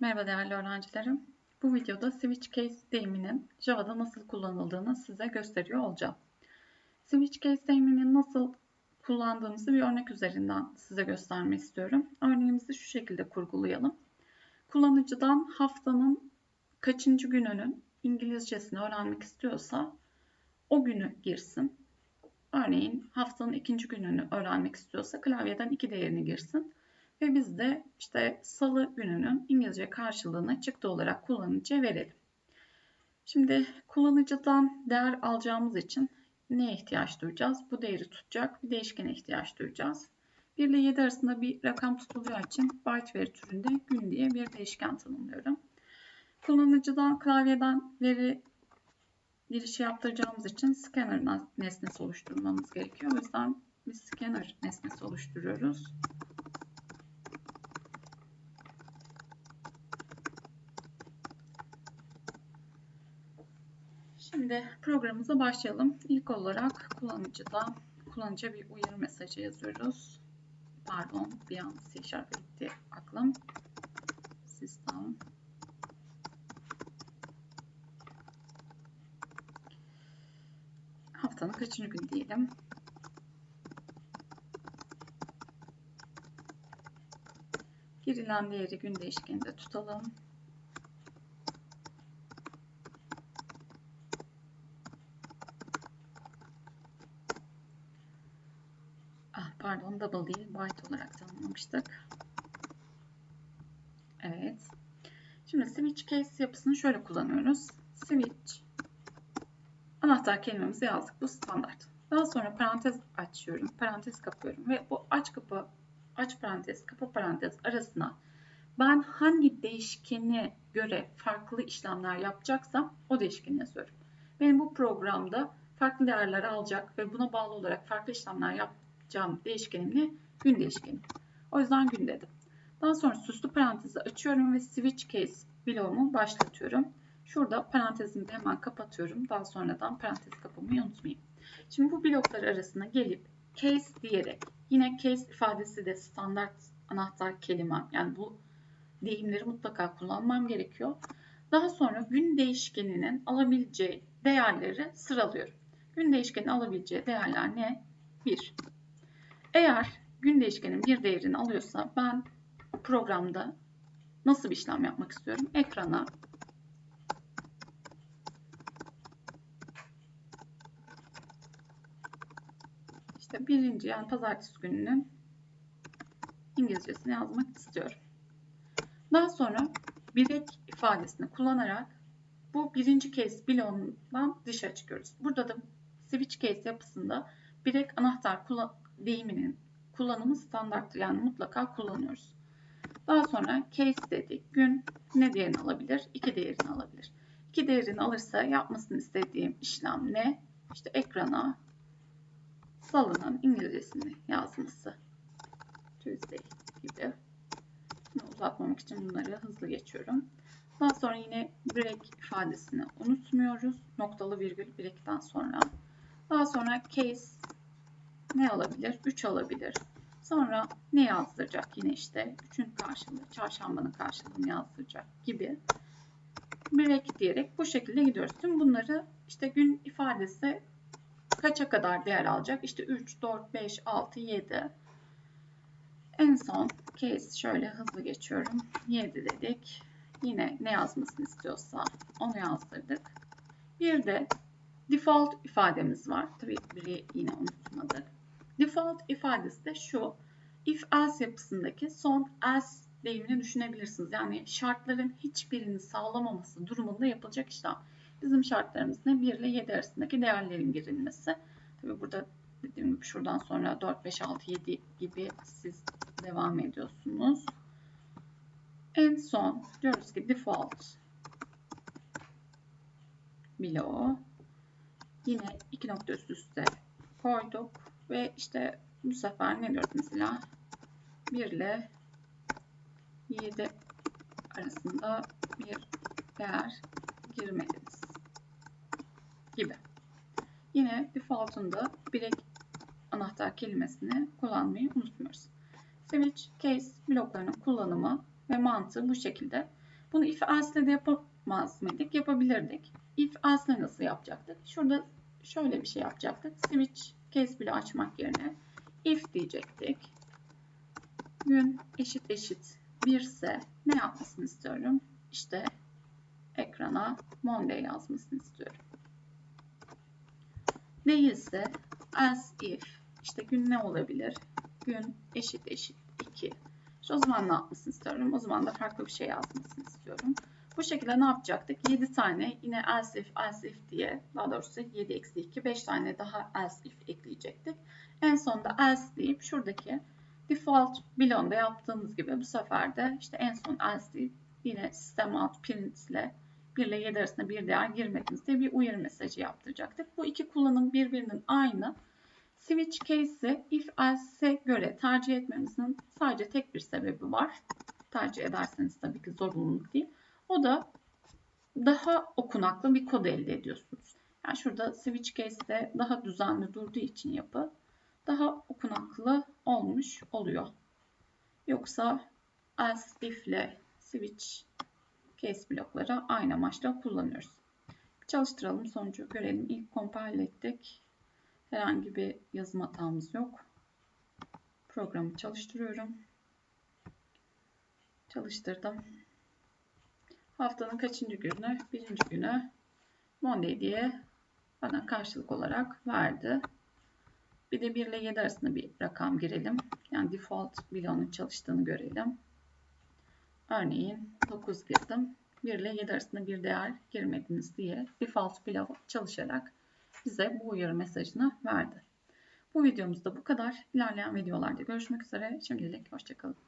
Merhaba değerli öğrencilerim. Bu videoda switch case deyiminin Java'da nasıl kullanıldığını size gösteriyor olacağım. Switch case deyimini nasıl kullandığımızı bir örnek üzerinden size göstermek istiyorum. Örneğimizi şu şekilde kurgulayalım. Kullanıcıdan haftanın kaçıncı gününün İngilizcesini öğrenmek istiyorsa o günü girsin. Örneğin haftanın ikinci gününü öğrenmek istiyorsa klavyeden iki değerini girsin. Ve biz de işte salı gününün İngilizce karşılığını çıktı olarak kullanıcıya verelim. Şimdi kullanıcıdan değer alacağımız için neye ihtiyaç duyacağız? Bu değeri tutacak bir değişkene ihtiyaç duyacağız. 1 ile 7 arasında bir rakam tutulacağı için byte veri türünde gün diye bir değişken tanımlıyorum. Kullanıcıdan klavyeden veri girişi yaptıracağımız için scanner nesnesi oluşturmamız gerekiyor. O yüzden bir scanner nesnesi oluşturuyoruz. Şimdi programımıza başlayalım. İlk olarak kullanıcıda kullanıcıya bir uyarı mesajı yazıyoruz. Pardon bir an C Sharp gitti aklım. Sistem haftanın kaçıncı gün diyelim. Girilen değeri gün değişkeninde tutalım. Pardon double değil byte olarak tanımlamıştık. Evet. Şimdi switch case yapısını şöyle kullanıyoruz. Switch anahtar kelimemizi yazdık. Bu standart. Daha sonra parantez açıyorum. Parantez kapıyorum ve bu aç kapı aç parantez kapı parantez arasına ben hangi değişkene göre farklı işlemler yapacaksam o değişkeni yazıyorum. Benim bu programda farklı değerler alacak ve buna bağlı olarak farklı işlemler yapacağım değişkenimle gün değişkeni. O yüzden gün dedim. Daha sonra süslü parantezi açıyorum ve switch case bloğumu başlatıyorum. Şurada parantezimi de hemen kapatıyorum. Daha sonradan parantez kapamayı unutmayayım. Şimdi bu bloklar arasına gelip case diyerek yine case ifadesi de standart anahtar kelimem. Yani bu deyimleri mutlaka kullanmam gerekiyor. Daha sonra gün değişkeninin alabileceği değerleri sıralıyorum. Gün değişkenin alabileceği değerler ne? 1. Eğer gün değişkenin bir değerini alıyorsa ben programda nasıl bir işlem yapmak istiyorum? Ekrana işte birinci yani pazartesi gününün İngilizcesini yazmak istiyorum. Daha sonra birek ifadesini kullanarak bu birinci case bloğundan dışarı çıkıyoruz. Burada da switch case yapısında birek anahtar deyiminin kullanımı standarttır. Yani mutlaka kullanıyoruz. Daha sonra case dedik. Gün ne değerini alabilir? 2 değerini alabilir. 2 değerini alırsa yapmasını istediğim işlem ne? İşte ekrana salının İngilizcesini yazması. Tuesday gibi. Bunu uzatmamak için bunları hızlı geçiyorum. Daha sonra yine break ifadesini unutmuyoruz. Noktalı virgül break'ten sonra. Daha sonra case ne alabilir? 3 alabilir. Sonra ne yazdıracak? Yine işte 3'ün karşılığı, çarşambanın karşılığını yazdıracak gibi. Break diyerek bu şekilde gidiyoruz. Tüm bunları işte gün ifadesi kaça kadar değer alacak? İşte 3, 4, 5, 6, 7. En son case şöyle hızlı geçiyorum. 7 dedik. Yine ne yazmasını istiyorsa onu yazdırdık. Bir de default ifademiz var. Tabii biri yine unutmadık. Default ifadesi de şu. If else yapısındaki son else deyimini düşünebilirsiniz. Yani şartların hiçbirini sağlamaması durumunda yapılacak işlem. Bizim şartlarımız ne? 1 ile 7 arasındaki değerlerin girilmesi. Tabii burada dediğim gibi şuradan sonra 4, 5, 6, 7 gibi siz devam ediyorsunuz. En son diyoruz ki default below yine iki nokta üst üste koyduk ve işte bu sefer ne diyoruz mesela 1 ile 7 arasında bir değer girmediniz gibi. Yine default'unda bilek anahtar kelimesini kullanmayı unutmuyoruz. Switch case bloklarının kullanımı ve mantığı bu şekilde. Bunu if else de yapamaz mıydık? Yapabilirdik. If else nasıl yapacaktık? Şurada şöyle bir şey yapacaktık. Switch case bile açmak yerine if diyecektik. Gün eşit eşit 1 ise ne yapmasını istiyorum? İşte ekrana Monday yazmasını istiyorum. Değilse as if işte gün ne olabilir? Gün eşit eşit 2. İşte o zaman ne yapmasını istiyorum? O zaman da farklı bir şey yazmasını istiyorum. Bu şekilde ne yapacaktık? 7 tane yine else if, else if diye daha doğrusu 7 eksi 2 5 tane daha else if ekleyecektik. En sonunda else deyip şuradaki default belong'da yaptığımız gibi bu sefer de işte en son else deyip yine system out print ile 1 ile 7 arasında bir değer girmediniz diye bir uyarı mesajı yaptıracaktık. Bu iki kullanım birbirinin aynı. Switch case'i if else'e göre tercih etmemizin sadece tek bir sebebi var. Tercih ederseniz tabii ki zorunluluk değil. O da daha okunaklı bir kod elde ediyorsunuz. Yani şurada switch case'de daha düzenli durduğu için yapı daha okunaklı olmuş oluyor. Yoksa else if ile switch case blokları aynı amaçla kullanıyoruz. Çalıştıralım sonucu görelim. İlk compile ettik. Herhangi bir yazım hatamız yok. Programı çalıştırıyorum. Çalıştırdım. Haftanın kaçıncı günü? Birinci günü Monday diye bana karşılık olarak verdi. Bir de 1 ile 7 arasında bir rakam girelim. Yani default bloğunun çalıştığını görelim. Örneğin 9 girdim. 1 ile 7 arasında bir değer girmediniz diye default bloğu çalışarak bize bu uyarı mesajını verdi. Bu videomuzda bu kadar. İlerleyen videolarda görüşmek üzere. Şimdilik hoşçakalın.